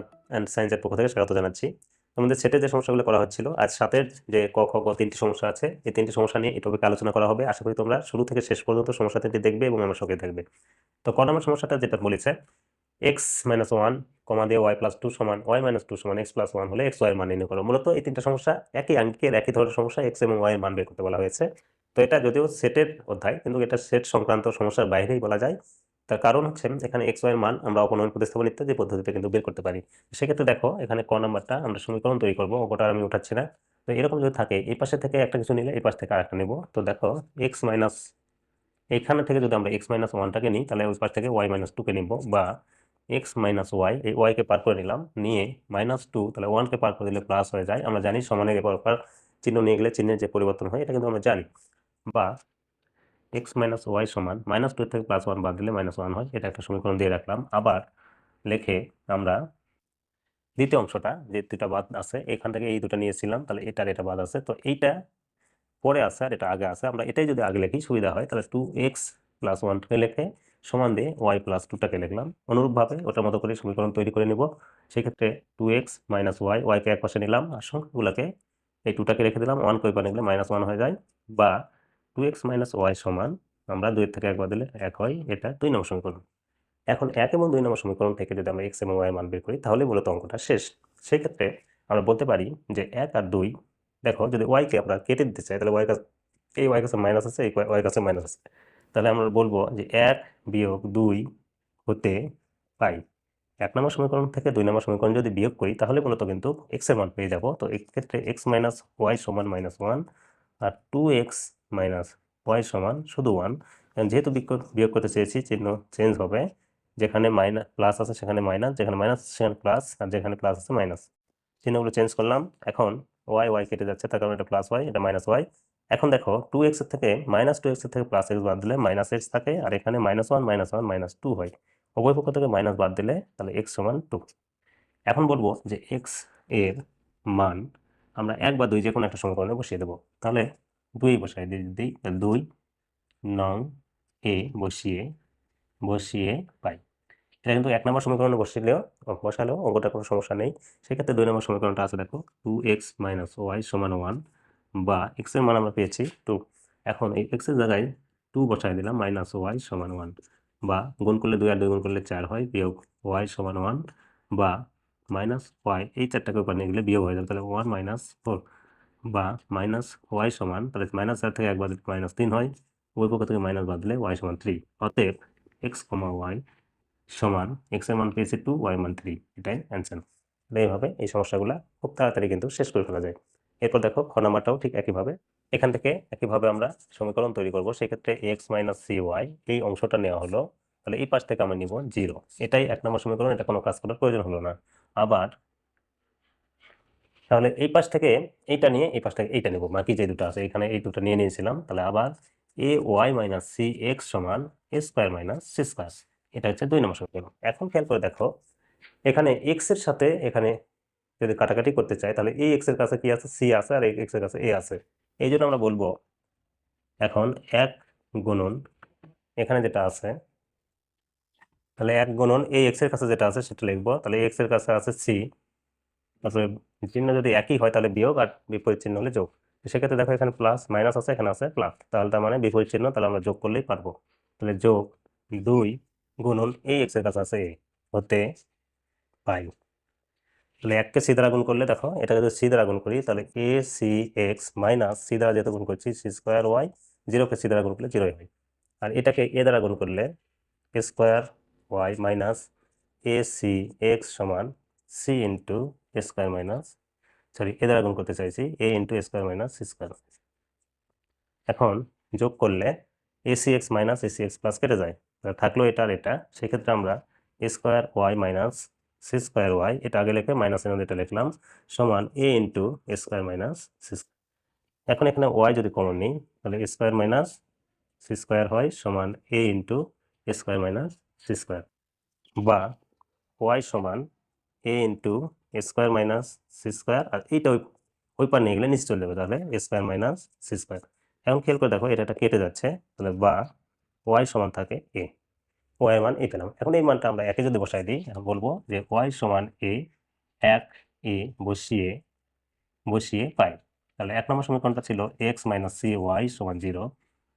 Math and সায়েন্সের পক্ষ থেকে স্বাগত জানাচ্ছি। আমাদের সেটে যে সমস্যাগুলো করা হচ্ছিল, আজ সাতের যে ক, খ তিনটি সমস্যা আছে, এই তিনটি সমস্যা নিয়ে এই টপিকে আলোচনা করা হবে। আশা করি তোমরা শুরু থেকে শেষ পর্যন্ত সমস্যা তিনটি দেখবে এবং আমার সঙ্গে থাকবে। তো ক নম্বর সমস্যাটা যেটা বলেছে এক্স মাইনাস ওয়ান কমা দিয়ে ওয়াই প্লাস টু সমান ওয়াই মাইনাস টু সমান এক্স প্লাস ওয়ান হলে এক্স ওয়াই মান নির্ণয় করো। মূলত এই তিনটা সমস্যা একই আঙ্কিকের একই ধরনের সমস্যা এক্স এবং ওয়াই মান বের করতে বলা হয়েছে। তো এটা যদিও সেটের অধ্যায়, কিন্তু এটা সেট সংক্রান্ত সমস্যার বাইরেই বলা যায়। তার কারণ হচ্ছে এখানে এক্স ওয়াই মান আমরা অপনয়ন প্রতিস্থাপন ইত্যাদি পদ্ধতিতে কিন্তু বের করতে পারি। সেক্ষেত্রে দেখো, এখানে ক নাম্বারটা আমরা সমীকরণ তৈরি করব, ওটা আমি উঠাচ্ছি না। তো এরকম যদি থাকে, এই পাশে থেকে একটা কিছু নিলে এই পাশ থেকে আরেকটা নেব। তো দেখো এক্স মাইনাস এইখানে থেকে যদি আমরা এক্স মাইনাস ওয়ানটাকে নিই, তাহলে ওই পাশ থেকে ওয়াই মাইনাস টুকে নিব বা এক্স মাইনাস ওয়াই এই ওয়াইকে পার করে নিলাম, নিয়ে মাইনাস টু তাহলে ওয়ানকে পার করে দিলে প্লাস হয়ে যায়। আমরা জানি সমানের এবার চিহ্ন নিয়ে গেলে চিহ্নের যে পরিবর্তন হয়, এটা কিন্তু আমরা জানি। বা এক্স মাইনাস ওয়াই সমান মাইনাস টু থেকে প্লাস ওয়ান বাদ দিলে মাইনাস ওয়ান হয়, এটা একটা সমীকরণ দিয়ে রাখলাম। আবার লেখে আমরা দ্বিতীয় অংশটা যে দুটা বাদ আছে, এখান থেকে এই দুটো নিয়েছিলাম, তাহলে এটার এটা বাদ আছে। তো এইটা পরে আছে আর এটা আগে আছে। আমরা এটাই যদি আগে লিখি, সুবিধা হয়। তাহলে টু এক্স প্লাস ওয়ানটাকে লেখে সমান দিয়ে ওয়াই প্লাস টুটাকে লিখলাম। অনুরূপভাবে ওটার মতো করে সমীকরণ তৈরি করে নিব। সেক্ষেত্রে টু এক্স মাইনাস ওয়াই ওয়াইকে এক পাশে নিলাম। আর সংখ্যাগুলোকে এই টুটাকে রেখে দিলাম। ওয়ান কই নিলে মাইনাস ওয়ান হয়ে যায়। বা টু এক্স মাইনাস ওয়াই সমান আমরা দুই থেকে একবার দিলে এক হয়, এটা দুই নম্বর সমীকরণ। এখন এক এবং দুই নম্বর সমীকরণ থেকে যদি আমরা এক্স এবং ওয়াই মান বের করি, তাহলে মূলত অঙ্কটা শেষ। সেই ক্ষেত্রে আমরা বলতে পারি যে এক আর দুই, দেখো যদি ওয়াইকে আমরা কেটে দিতে চাই, তাহলে ওয়াই কাছে, এই ওয়াই কাছে মাইনাস আছে, এই ওয়াই কাছে মাইনাস আছে। তাহলে আমরা বলব যে এক বিয়োগ দুই হতে পাই। এক নম্বর সমীকরণ থেকে দুই নম্বর সমীকরণ যদি বিয়োগ করি, তাহলে মূলত কিন্তু এক্সের মান পেয়ে যাব। তো এক্ষেত্রে এক্স মাইনাস ওয়াই সমান মাইনাস ওয়ান আর টু এক্স মাইনাস ওয়াই সমান শুধু ওয়ান। যেহেতু বিয়োগ করতে চেয়েছি, চিহ্ন চেঞ্জ হবে। যেখানে মাইনাস প্লাস আছে সেখানে মাইনাস, যেখানে মাইনাস সেখানে প্লাস আর যেখানে প্লাস আছে মাইনাস। চিহ্নগুলো চেঞ্জ করলাম। এখন ওয়াই ওয়াই কেটে যাচ্ছে, তার কারণে এটা প্লাস ওয়াই, এটা মাইনাস ওয়াই। এখন দেখো টু এক্সের থেকে মাইনাস টু এক্সের থেকে প্লাস এক্স বাদ দিলে মাইনাস এক্স থাকে, আর এখানে minus one minus one minus two হয়। উভয় পক্ষ থেকে মাইনাস বাদ দিলে তাহলে এক্স সমান টু এখন বলব যে এক্সের মান আমরা এক বা দুই যে কোনো একটা সমীকরণে বসিয়ে দেবো। তাহলে দুই বসাই দিই দুই, নং, এ, বসিয়ে বসিয়ে পাই। এটা কিন্তু এক নম্বর সমীকরণে বসিলেও বসালেও অঙ্কটা কোনো সমস্যা নেই। সেক্ষেত্রে দুই নম্বর সমীকরণটা আছে দেখো টু এক্স মাইনাস ওয়াই সমান ওয়ান বা এক্সের মান আমরা পেয়েছি টু এখন এই এক্সের জায়গায় টু বসাই দিলাম মাইনাস ওয়াই সমান ওয়ান বা গুণ করলে দুই আর দুই গুণ করলে চার হয়, বিয়োগ ওয়াই সমান ওয়ান বা মাইনাস ওয়াই এই চারটাকে উপর নিয়ে গেলে বিয়োগ হয়ে যাবে, তাহলে ওয়ান মাইনাস ফোর বা মাইনাস ওয়াই সমান, তাহলে মাইনাস চার থেকে একবার মাইনাস তিন হয় ওই পক্ষ থেকে মাইনাস বাদ দিলে ওয়াই সমান থ্রি অতএব এক্স কমা ওয়াই সমান এক্সের মান পেয়েছি টু ওয়াই মান থ্রি এটাই অ্যান্সার এইভাবে এই সমস্যাগুলো খুব তাড়াতাড়ি কিন্তু শেষ করে ফেলা যায়। এরপর দেখো খ নাম্বারটাও ঠিক একইভাবে। এখান থেকে একইভাবে আমরা সমীকরণ তৈরি করব, সেক্ষেত্রে এক্স মাইনাস সি ওয়াই এই অংশটা নেওয়া হলো। তাহলে এই পাশ থেকে আমরা নিব জিরো এটাই এক নম্বর সমীকরণ, এটা কোনো কাজ করার প্রয়োজন হলো না। আবার তাহলে এই পাশ থেকে এইটা নিয়ে এই পাশ থেকে এইটা নেব। বাকি যে দুটো আছে, এখানে এই দুটো নিয়ে নিয়েছিলাম। তাহলে আবার A Y minus C X সমান A square minus C square এটা হচ্ছে দুই নম্বর সমীকরণ। এখন খেয়াল করে দেখো, এখানে এক্সের সাথে এখানে যদি কাটাকাটি করতে চাই, তাহলে এই এক্সের কাছে কি আছে? সি আছে আর এক্সের কাছে এ আছে। এই জন্য আমরা বলব, এখন এক গুণন এখানে যেটা আছে, তাহলে এক গুণন এই এক্সের কাছে যেটা আছে, সেটা লিখব। তাহলে এক্সের কাছে আছে সি তারপরে চিহ্ন যদি একই হয় তাহলে বিয়োগ আর বিপরীত চিহ্ন হলে যোগ। সেক্ষেত্রে দেখো এখানে প্লাস মাইনাস আছে, এখানে আছে প্লাস তাহলে তার মানে বিপরীত চিহ্ন তাহলে আমরা যোগ করলেই পারব। তাহলে যোগ দুই গুণন এই এক্সের কাছে আছে হতে পাই। তাহলে এককে সি দ্বারা গুণ করলে দেখো, এটা যদি সি দ্বারা গুণ করি, তাহলে A C X minus C যেহেতু গুণ করছি সি স্কোয়ার ওয়াই জিরোকে সি দ্বারা গুণ করলে জিরোই হয় আর এটাকে এ দ্বারা গুণ করলে A square Y minus A C X সমান C into A square minus sorry A দ্বারা গুণ করতে চাইছি A into A square minus C square এখন যোগ করলে A C X minus A C X plus কেটে যায়। থাকল এটা আর এটা। সেক্ষেত্রে আমরা A square Y minus C square Y এটা আগে লিখে মাইনাস এর এটা লিখলাম, সমান A into A square minus C এখন এখানে ওয়াই যদি কমন নিই, তাহলে A square minus C square হয় সমান A into A square minus C square বা ওয়াই সমান A into A square minus C square আর এইটা ওই ওই পার নিয়ে গেলে নিচে চলে যাবে তাহলে স্কোয়ার মাইনাস সি স্কোয়ার এখন খেয়াল করে দেখো এটা কেটে যাচ্ছে, তাহলে বা ওয়াই সমান থাকে এ ওয়াই মান এ পেলাম এখন এই মানটা আমরা একে যদি বসাই দিই, এখন বলব যে ওয়াই সমান এ এক এ বসিয়ে বসিয়ে পাই। তাহলে এক নম্বর সমীকরণটা ছিল এক্স মাইনাস সি ওয়াই সমান জিরো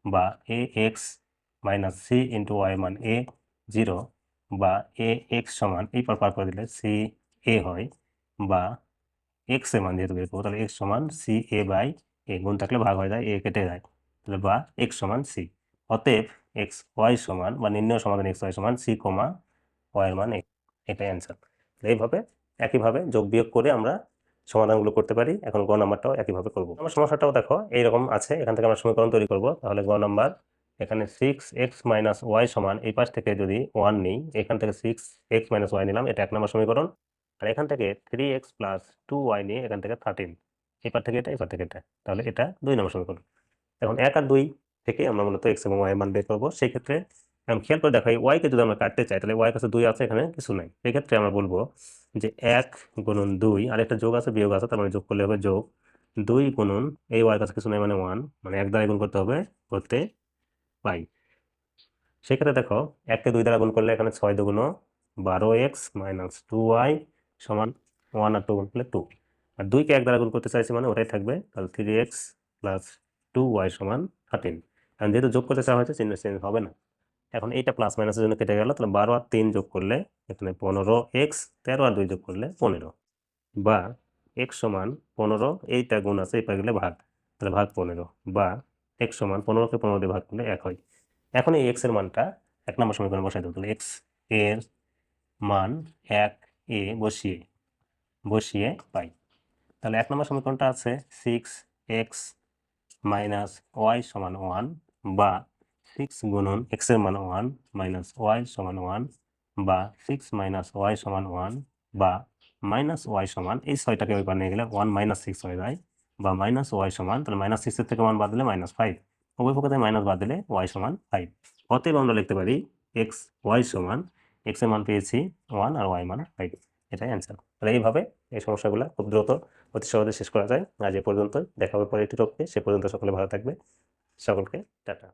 বা A X minus C into Y মান এ জিরো বা এ এক্স সমান, এই পার পার করে দিলে সি এ হয়, বা এক্সের মান যেহেতু বের করব, তাহলে এক্স সমান সি এ বাই এ গুণ থাকলে ভাগ হয়ে যায়, এ কেটে যায়, তাহলে বা এক্স সমান সি। অতএব এক্স ওয়াই সমান বা নির্ণয় সমাধান এক্স ওয়াই সমান সি কমা ওয়াই এর মান এ, এটাই অ্যান্সার। তাহলে এইভাবে, একইভাবে যোগ বিয়োগ করে আমরা সমাধানগুলো করতে পারি, এখন গ নাম্বারটাও একইভাবে করব। আমার সমস্যাটাও দেখো, এইরকম আছে, এখান থেকে আমরা সমীকরণ তৈরি করব, তাহলে গ নাম্বার এখানে সিক্স এক্স মাইনাস ওয়াই সমান এই পাশ থেকে যদি ওয়ান নিই, এখান থেকে সিক্স এক্স মাইনাস ওয়াই নিলাম, এটা এক নম্বর সমীকরণ। আর এখান থেকে three X plus two Y নিয়ে এখান থেকে থার্টিন এপার থেকে এটা এপার থেকে এটা। তাহলে এটা দুই নম্বর সমীকরণ। এখন এক আর দুই থেকে আমরা মূলত এক্স এবং ওয়াই মান বের করব। সেই ক্ষেত্রে এখন খেয়াল করে দেখাই ওয়াইকে যদি আমরা কাটতে চাই, তাহলে ওয়াই কাছে দুই আছে, এখানে কিছু নাই। সেক্ষেত্রে আমরা বলব যে এক গুণন দুই, আর একটা যোগ আছে, বিয়োগ আছে, তার মানে যোগ করলে হবে যোগ। দুই গুণন এই ওয়াই কাছে কিছু নাই মানে ওয়ান মানে এক দ্বারা গুণ করতে হবে করতে পাই সেক্ষেত্রে দেখো এককে দুই দ্বারা গুণ করলে এখানে ছয় দুগুণ বারো এক্স মাইনাস টু ওয়াই সমান ওয়ান আর টু গুণ করলে টু। আর দুইকে এক দ্বারা গুণ করতে চাইছি মানে ওটাই থাকবে তাহলে three X plus two Y সমান থার্টিন কারণ যেহেতু যোগ করতে চাওয়া হয়েছে, চিহ্ন চেঞ্জ হবে না। এখন এইটা প্লাস মাইনাসের জন্য কেটে গেল, তাহলে বারো আর তিন যোগ করলে এখানে পনেরো এক্স, তেরো আর দুই যোগ করলে পনেরো। বা এক্স সমান পনেরো, এইটা গুণ আছে এই পারে গেলে ভাগ। তাহলে ভাগ পনেরো। বা এক্স সমান পনেরোকে পনেরো দিয়ে ভাগ করলে এক হয়। এখন এই এক্সের মানটা এক নম্বর সমীকরণে বসাই দেবো তাহলে এক্সের মান এক এ বসিয়ে বসিয়ে পাই। তাহলে এক নম্বর সমীকরণটা আছে সিক্স এক্স মাইনাস ওয়াই সমান ওয়ান বা সিক্স গুণন এক্সের মান ওয়ান মাইনাস ওয়াই সমান ওয়ান বা সিক্স মাইনাস ওয়াই সমান ওয়ান বা মাইনাস ওয়াই সমান এই ছয়টাকে ওই পার নিয়ে গেলে ওয়ান মাইনাস সিক্স হয়ে যায়। বা মাইনাস ওয়াই সমান, তাহলে মাইনাস সিক্সের থেকে মান বাদ দিলে মাইনাস ফাইভ উভয় পক্ষে মাইনাস বাদ দিলে ওয়াই সমান ফাইভ অতএব আমরা লিখতে পারি এক্স ওয়াই সমান এক্সের মান পেয়েছি ওয়ান আর ওয়াই মান ফাইভ এটাই অ্যান্সার তাহলে এইভাবে এই সমস্যাগুলো খুব দ্রুত, অতি সহজে শেষ করা যায়। আজ এ পর্যন্ত দেখা হবে পরে একটি রক্ষে সে পর্যন্ত সকলে ভালো থাকবে। সকলকে টাটা।